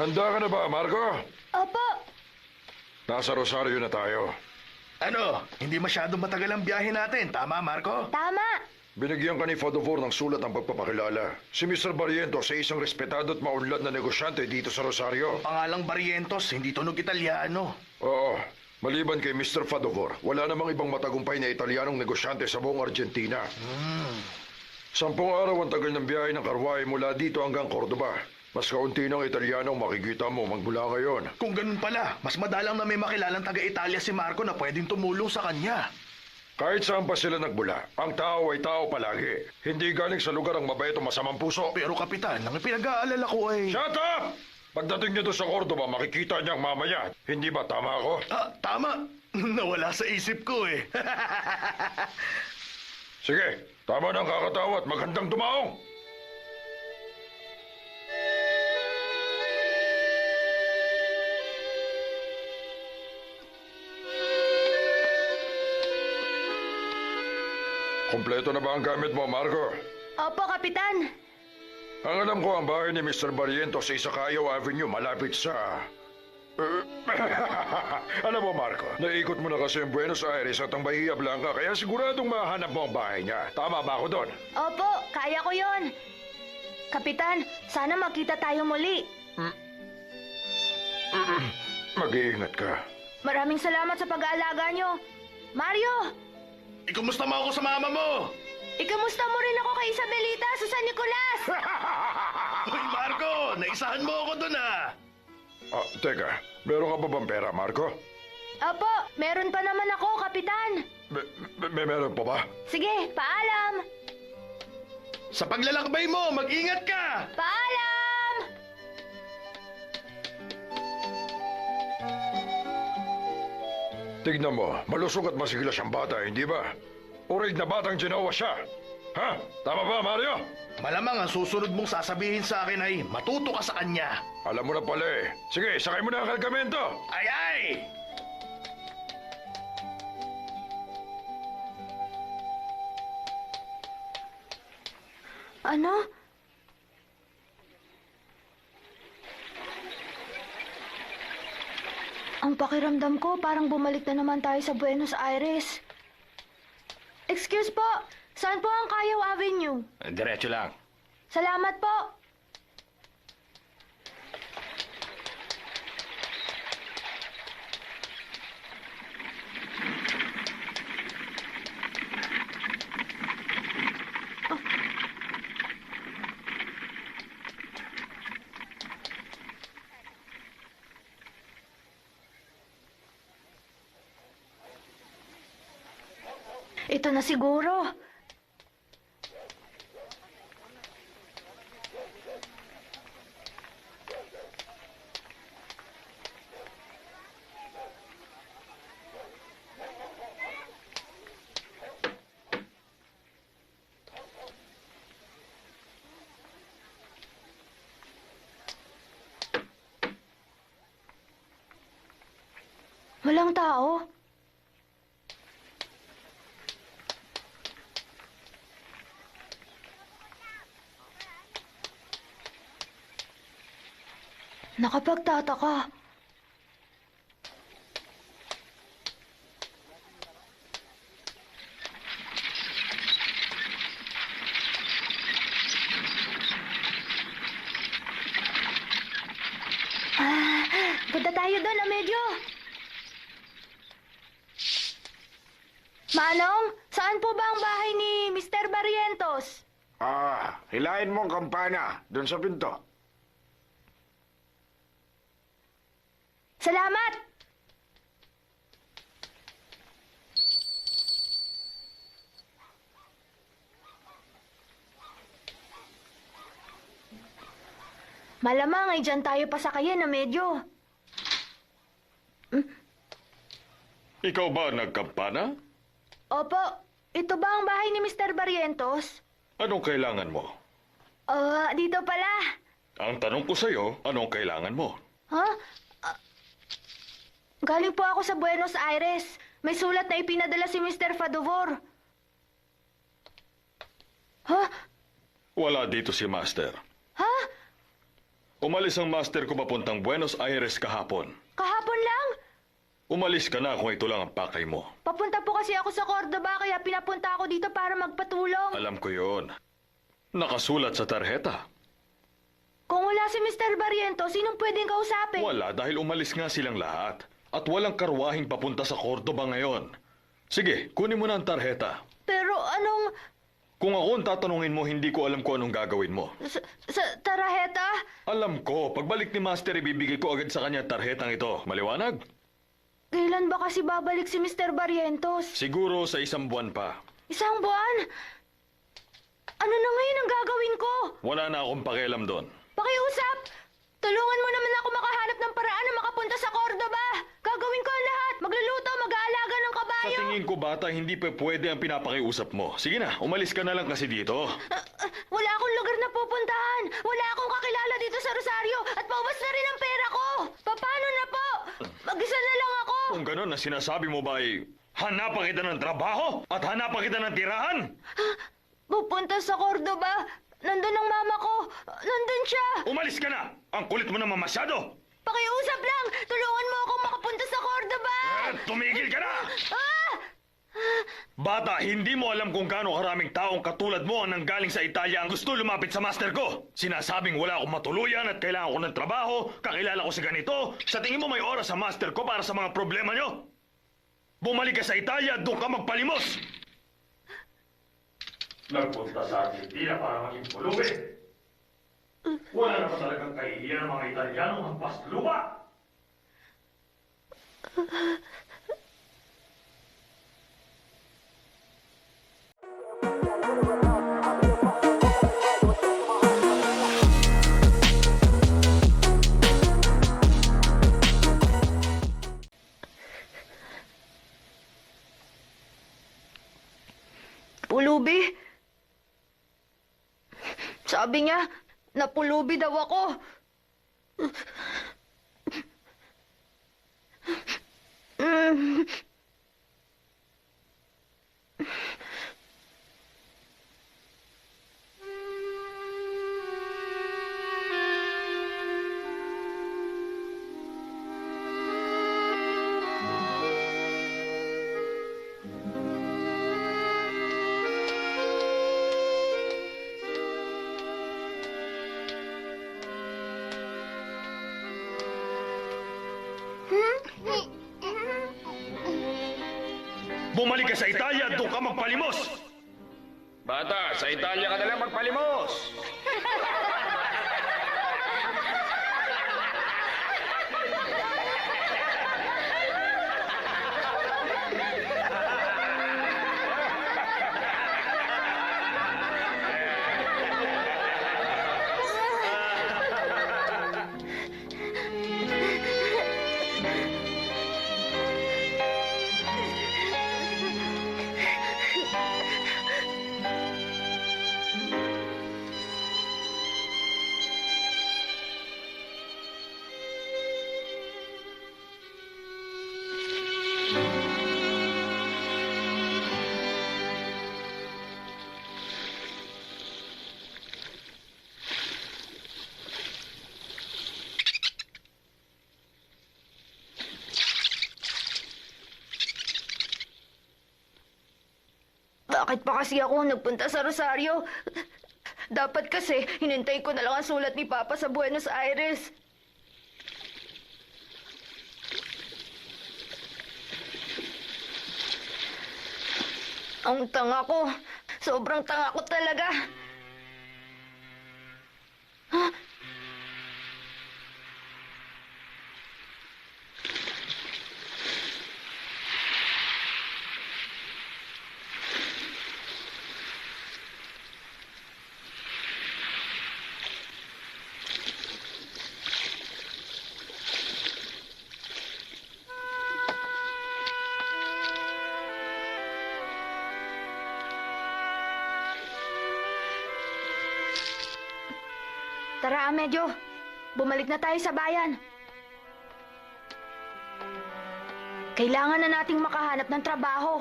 Handa ka na ba, Marco? Opo. Nasa Rosario na tayo. Ano, hindi masyadong matagal ang biyahe natin, tama Marco? Tama. Binigyan ka ni Fadovor ng sulat ng pagpapakilala. Si Mr. Barrientos ay isang respetado at maunlad na negosyante dito sa Rosario. Pangalang Barrientos, hindi tunog Italiano. Oo. Maliban kay Mr. Fadovor, wala namang ibang matagumpay na Italianong negosyante sa buong Argentina. Sampung araw ang tagal ng biyahe ng karwahe mula dito hanggang Cordoba. Mas kaunti ng Italianong makikita mo magmula ngayon. Kung ganun pala, mas madalang na may makilalang taga-Italia si Marco na pwedeng tumulong sa kanya. Kahit saan pa sila nagbula, ang tao ay tao palagi. Hindi galing sa lugar ang mabait o masamang puso. Pero kapitan, ang pinag-aalala ko ay... Shut up! Pagdating niyo doon sa Cordoba, makikita niyang mamaya. Hindi ba tama ako? Ah, tama. Nawala sa isip ko eh. Sige, tama ang kakatawa at magandang dumaong. Kompleto na ba ang gamit mo, Marco? Opo, Kapitan. Ang alam ko ang bahay ni Mr. Barrientos sa Isakayo Avenue malapit sa... Alam mo, Marco, naikot mo na kasi ang Buenos Aires at ang Bahia Blanca kaya siguradong mahanap mo ang bahay niya. Tama ba ako doon? Opo, kaya ko yon. Kapitan, sana makita tayo muli. Mag-iingat ka. Maraming salamat sa pag-aalaga nyo. Mario, Ikumusta mo ako sa mama mo? ikamusta mo rin ako kay Isabelita sa San Nicolas? Uy, Marco, naisahan mo ako dun ah. Ah, teka, meron ka ba bang pera, Marco? Opo, meron pa naman ako, Kapitan. May, may meron pa ba? Sige, paalam. Sa paglalakbay mo, mag-ingat ka! Paalam! Tignan mo, malusog at masigla siyang bata, hindi ba? Urig na batang ginawa siya. Ha? Tama ba, Mario? Malamang ang susunod mong sasabihin sa akin ay matuto ka sa kanya. Alam mo na pala eh. Sige, sakay mo na ang kargamento. Ay ay! Ano? Ang pakiramdam ko, parang bumalik na naman tayo sa Buenos Aires. Excuse po, saan po ang Kayaw Avenue? Diretso lang. Salamat po. Ito na siguro. Walang tao. Nakapagtataka. Ah, punta tayo doon, Amedyo. Manong, saan po ba ang bahay ni Mr. Barrientos? Ah, hilahin mo ang kampana doon sa pinto. Salamat! Malamang ay dyan tayo pasakayin na medyo. Ikaw ba nagkampana? Opo, ito ba ang bahay ni Mr. Barrientos? Anong kailangan mo? Ah, dito pala. Ang tanong ko sa'yo, anong kailangan mo? Ha? Galing po ako sa Buenos Aires. May sulat na ipinadala si Mr. Fadovor. Ha? Wala dito si Master. Ha? Umalis ang master ko papuntang Buenos Aires kahapon. Kahapon lang? Umalis ka na kung ito lang ang pakay mo. Papunta po kasi ako sa Cordoba kaya pinapunta ako dito para magpatulong. Alam ko yon. Nakasulat sa tarheta. Kung wala si Mr. Barriento, sinong pwedeng kausapin? Wala dahil umalis nga silang lahat. At walang karwahing papunta sa Cordoba ngayon. Sige, kunin mo na ang tarheta. Pero anong... Kung ako ang tatanungin mo, hindi ko alam kung anong gagawin mo. Sa, sa taraheta? Alam ko, pagbalik ni Master, ibibigay ko agad sa kanya ang tarhetang ito. Maliwanag? Kailan ba kasi babalik si Mr. Barrientos? Siguro sa isang buwan pa. Isang buwan? Ano na ngayon ang gagawin ko? Wala na akong pakialam doon. Pakiusap! Tulungan mo naman ako makahanap ng paraan na makapunta sa Cordoba! Gagawin ko ang lahat! Magluluto, mag-aalaga ng Sa kabayo! tingin ko, bata, hindi pa pwede ang pinapakiusap mo. Sige na, umalis ka na lang kasi dito. Ah, ah, wala akong lugar na pupuntahan! Wala akong kakilala dito sa Rosario! At paubos na rin ang pera ko! Paano na po? Mag-isa na lang ako! Kung ganun, ang sinasabi mo ba ay hanapan kita ng trabaho at hanapan kita ng tirahan? Pupunta sa Cordoba! Nandun ang mama ko! Nandun siya! Umalis ka na! Ang kulit mo naman masyado! Pakiusap lang! Tulungan mo akong makapunta sa Cordoba! Eh, tumigil ka na! Ah! Bata, hindi mo alam kung gaano karaming taong katulad mo ang nanggaling sa Italia ang gusto lumapit sa master ko. Sinasabing wala akong matuluyan at kailangan ko ng trabaho, kakilala ko si ganito. Sa tingin mo may oras sa master ko para sa mga problema nyo? Bumalik ka sa Italia at doon ka magpalimos! Nagpunta sa Argentina para maging pulubi. Wala na ba talagang kahihiyan ng mga Italiano ang lupa? Sabi niya, napulubi daw ako. Mm. Ka sa Italia doon ka magpalimos! Bata, sa Italia ka na magpalimos. Bakit pa kasi ako nagpunta sa Rosario? Dapat kasi, hinintay ko na lang ang sulat ni Papa sa Buenos Aires. Ang tanga ko. Sobrang tanga ko talaga. Tara, Amedyo. Bumalik na tayo sa bayan. Kailangan na nating makahanap ng trabaho.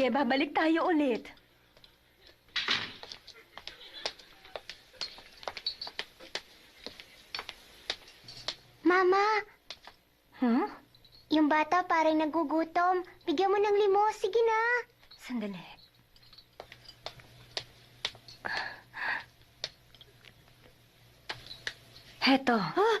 Sige, babalik tayo ulit. Mama, Huh? yung bata parang nagugutom. Bigyan mo ng limo. Sige na. Sandali. Heto. Hoy!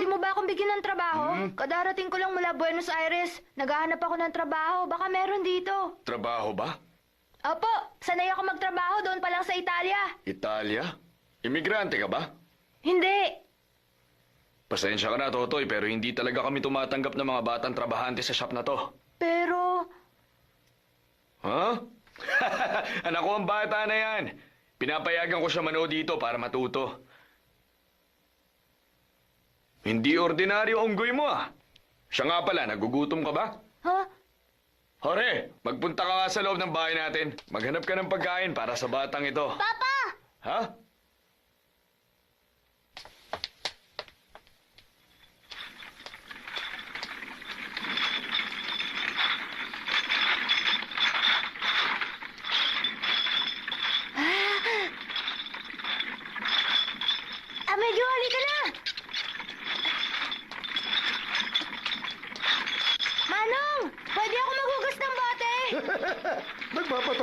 pwede mo ba akong bigyan ng trabaho? Hmm? Kadarating ko lang mula Buenos Aires. Naghahanap ako ng trabaho. Baka meron dito. Trabaho ba? Opo, sanay ako magtrabaho doon pa lang sa Italia. Italia? Imigrante ka ba? Hindi. Pasensya ka na, Totoy, pero hindi talaga kami tumatanggap ng mga batang trabahante sa shop na to. Pero, Ha? Anak ko ang bata na yan. Pinapayagan ko siya manood dito para matuto. Hindi ordinaryo unggoy mo ah. Siya nga pala, nagugutom ka ba? ha? Hore, magpunta ka nga sa loob ng bahay natin. Maghanap ka ng pagkain para sa batang ito. Papa! Ha? Ah, medyo halika na! Manong, pwede ako maghugas ng bote?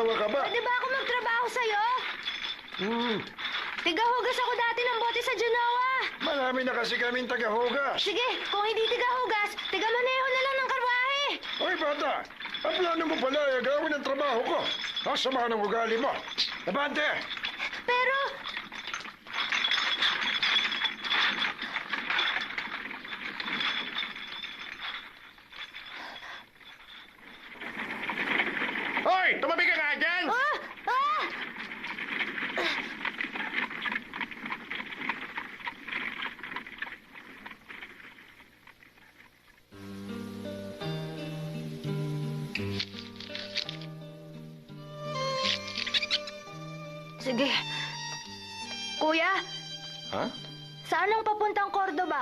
Nagpapatawa ka ba? Pwede ba ako magtrabaho sa'yo? Hmm, Tigahugas ako dati ng bote sa Genoa. marami na kasi kaming tagahugas. Sige, kung hindi tigahugas, tigamaneho na lang ng karwahe. Hoy, bata! Ang plano mo pala ay gawin ang trabaho ko. Ang sama ng ugali mo. Abante!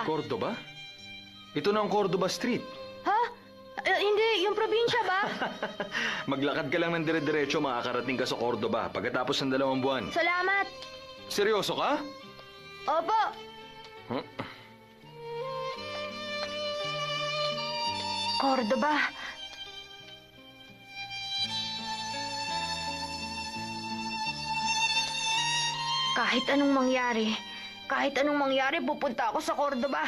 Cordoba? Cordoba? Ito na ang Cordoba Street. ha? Eh, hindi, yung probinsya ba? Maglakad ka lang ng dire-diretso, makakarating ka sa Cordoba pagkatapos ng dalawang buwan. Salamat. Seryoso ka? Opo. Huh? Cordoba. Kahit anong mangyari, kahit anong mangyari, pupunta ako sa Cordoba.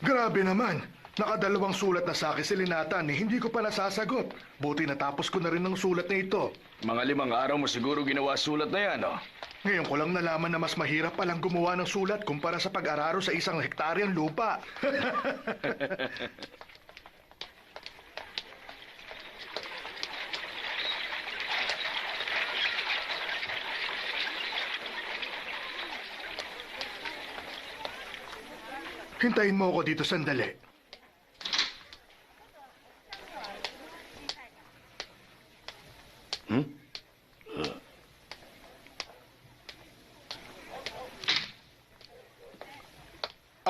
Grabe naman. Nakadalawang sulat na sa akin si Linatan eh, hindi ko pa nasasagot. Buti natapos ko na rin ang sulat na ito. Mga limang araw mo siguro ginawa sulat na yan, oh. Ngayon ko lang nalaman na mas mahirap palang gumawa ng sulat kumpara sa pag-araro sa isang hektaryang lupa. Hintayin mo ako dito sandali.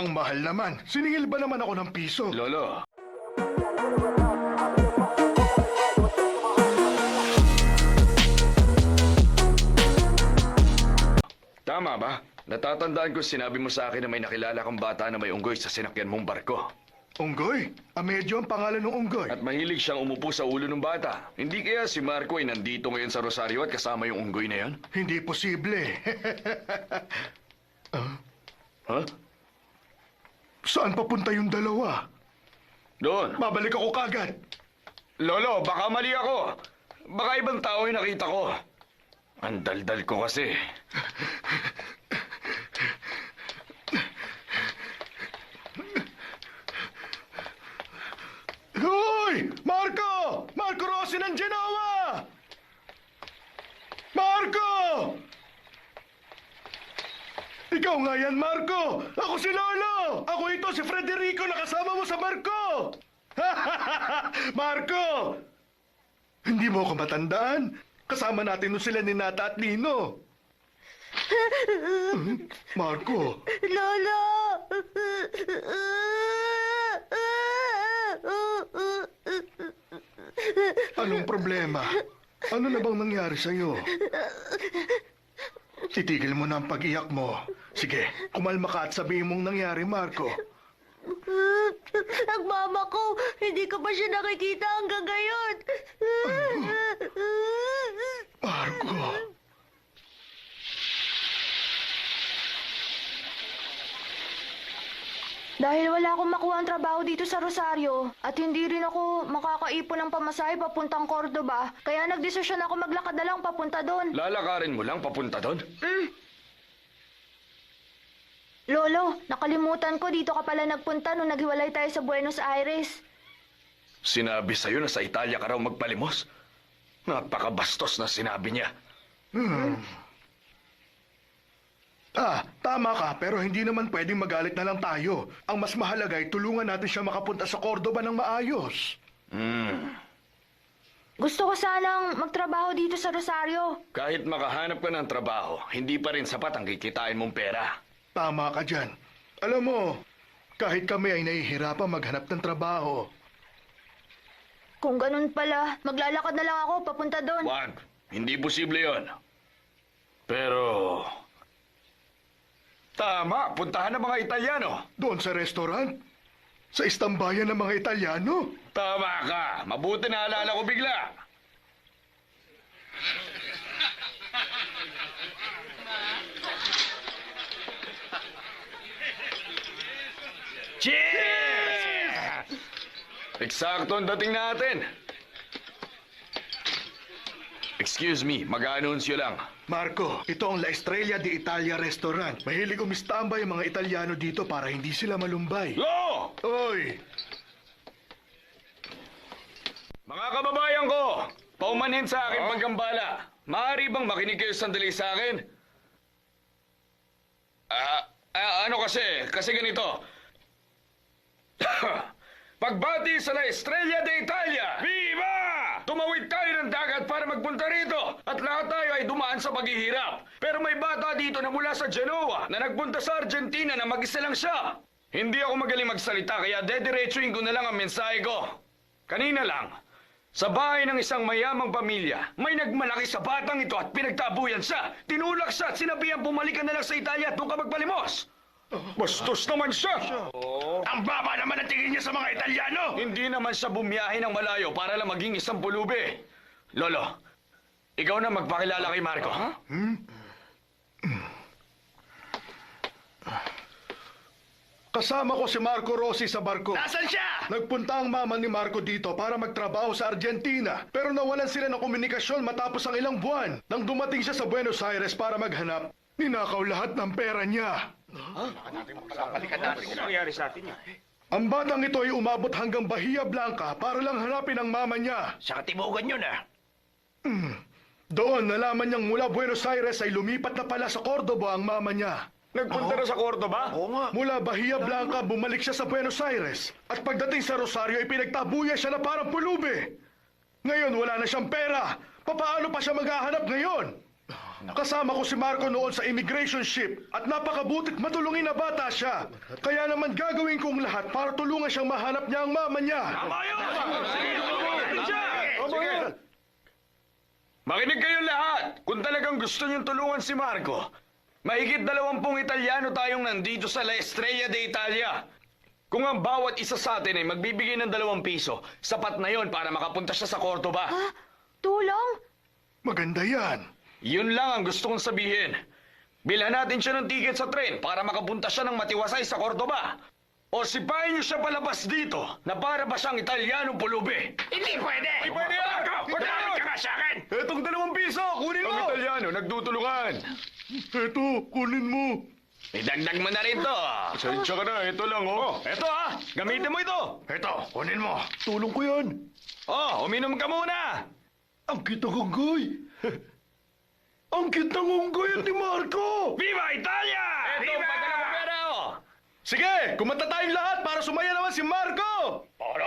Ang mahal naman. Siningil ba naman ako ng piso? Lolo, Tama ba? Natatandaan ko sinabi mo sa akin na may nakilala kang bata na may unggoy sa sinakyan mong barko. Unggoy? Amedyo ang pangalan ng unggoy. At mahilig siyang umupo sa ulo ng bata. Hindi kaya si Marco ay nandito ngayon sa Rosario at kasama yung unggoy na yan? Hindi posible. Ha? Saan papunta yung dalawa? Doon. Babalik ako kagad. Lolo, baka mali ako. Baka ibang tao yung nakita ko. Ang daldal ko kasi. Hoy! Marco! Marco Rossi ng Genoa! Marco! Ikaw nga yan, Marco! Ako si Lolo! Ako ito, si Frederico na kasama mo sa barko! Marco! Hindi mo ako matandaan? Kasama natin nun sila ni Nata at Nino. Marco, Lolo! anong problema? Ano na bang nangyari sa'yo? Titigil mo na ang pag-iyak mo. Sige, kumalma ka at sabihin mong nangyari, Marco. Ang mama ko, hindi ko pa siya nakikita hanggang ngayon. Marco. Dahil wala akong makuha ang trabaho dito sa Rosario at hindi rin ako makakaipon ng pamasahe papuntang Cordoba, kaya nagdesisyon ako maglakad na lang papunta doon. Lalakarin mo lang papunta doon? Lolo, nakalimutan ko dito ka pala nagpunta nung naghiwalay tayo sa Buenos Aires. Sinabi sa'yo na sa Italia ka raw magpalimos? Napakabastos na sinabi niya. Ah, tama ka, pero hindi naman pwedeng magalit na lang tayo. Ang mas mahalaga ay tulungan natin siya makapunta sa Cordoba ng maayos. Hmm. Gusto ko sanang magtrabaho dito sa Rosario. Kahit makahanap ka ng trabaho, hindi pa rin sapat ang kikitain mong pera. Tama ka dyan. Alam mo, kahit kami ay nahihirapan maghanap ng trabaho. Kung ganun pala, maglalakad na lang ako papunta doon. Wag. Hindi posible yon. Pero... Tama, puntahan ng mga Italiano. Doon sa restaurant? Sa istambayan ng mga Italiano? Tama ka. Mabuti na alala ko bigla. Cheers! Eksakto ang dating natin. Excuse me, mag-anunsyo lang. Marco, ito ang La Estrella de Italia Restaurant. Mahilig umistambay ang mga Italiano dito para hindi sila malumbay. Lo! Oy! Mga kababayan ko, paumanhin sa akin paggambala. Maaari bang makinig kayo sandali sa akin? Ah, ah, ano kasi? Kasi ganito. Pagbati sa La Estrella de Italia! Viva! Tumawid tayo ng dagat para magpunta rito at lahat tayo ay dumaan sa paghihirap. Pero may bata dito na mula sa Genoa na nagpunta sa Argentina na mag-isa lang siya. Hindi ako magaling magsalita kaya dediretsuin ko na lang ang mensahe ko. Kanina lang, sa bahay ng isang mayamang pamilya, may nagmalaki sa batang ito at pinagtabuyan siya. Tinulak siya at sinabihan bumalik na lang sa Italia at doon ka magpalimos. Bastos naman siya. Ang baba naman ang tingin niya sa mga Italiano! Hindi naman siya bumiyahe ng malayo para lang maging isang pulubi. Lolo, ikaw na magpakilala kay Marco. Kasama ko si Marco Rossi sa barko. Nasaan siya? Nagpunta ang mama ni Marco dito para magtrabaho sa Argentina. Pero nawalan sila ng komunikasyon matapos ang ilang buwan. Nang dumating siya sa Buenos Aires para maghanap, ninakaw lahat ng pera niya. Ang batang ito ay umabot hanggang Bahia Blanca para lang hanapin ang mama niya. Sa katibugan yun ah. Doon, nalaman niyang mula Buenos Aires ay lumipat na pala sa Cordoba ang mama niya. Nagpunta na sa Cordoba? Oo nga. Mula Bahia Blanca, bumalik siya sa Buenos Aires. At pagdating sa Rosario, ay pinagtabuya siya na parang pulubi. Ngayon, wala na siyang pera. Papaano pa siya maghahanap ngayon? Kasama ko si Marco noon sa immigration ship at napakabutit matulungin na bata siya. Kaya naman gagawin kong lahat para tulungan siyang mahanap niya ang mama niya. Makinig kayong lahat! Kung talagang gusto niyong tulungan si Marco, mahigit dalawampung Italiano tayong nandito sa La Estrella de Italia. Kung ang bawat isa sa atin ay magbibigay ng dalawang piso, sapat na yon para makapunta siya sa Cordoba. Ha? Tulong? Maganda yan. Yun lang ang gusto kong sabihin. Bilhan natin siya ng ticket sa tren para makapunta siya ng matiwasay sa Cordoba. O sipahin niyo siya palabas dito na para ba siyang Italianong pulubi. Hindi pwede! Hindi pwede yan! Madamit ka nga sa akin! Etong dalawang piso, kunin Ang mo! Italiano, nagtutulungan. Eto, kunin mo. Idagdag mo na rin to. Sensya ka na, ito lang oh. Eto ha, gamitin mo ito. Eto, kunin mo. Tulong ko yan. Oh, uminom ka muna. Ang cute ng unggoy. Ang cute ng unggoy at ni Marco. Viva Italia! Ito, Viva! padala mo pera oh. Sige, kumanta tayong lahat para sumaya naman si Marco. Para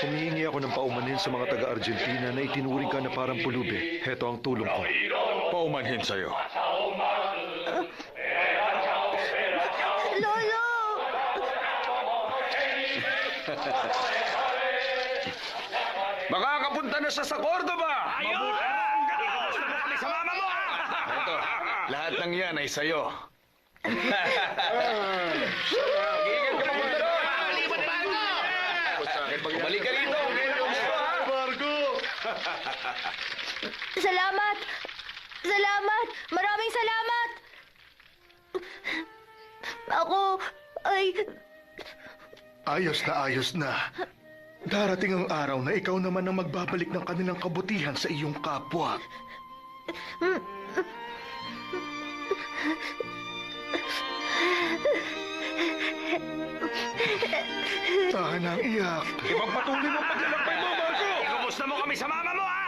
Humihingi ako ng paumanhin sa mga taga-Argentina na itinuring ka na parang pulubi. Heto ang tulong ko. Paumanhin sa'yo. Lolo! Makakapunta na siya sa Cordoba. Ayun! Sa mama mo! Ito, lahat ng yan ay sa'yo. Balik ka rito. Marco. Salamat! Salamat! Maraming salamat! Ako ay... Ayos na ayos na. Darating ang araw na ikaw naman ang magbabalik ng kanilang kabutihan sa iyong kapwa. Tahan ang iyak. Ipagpatuloy mo paglalakbay mo, Marco! Kumusta mo kami sa mama mo, ha?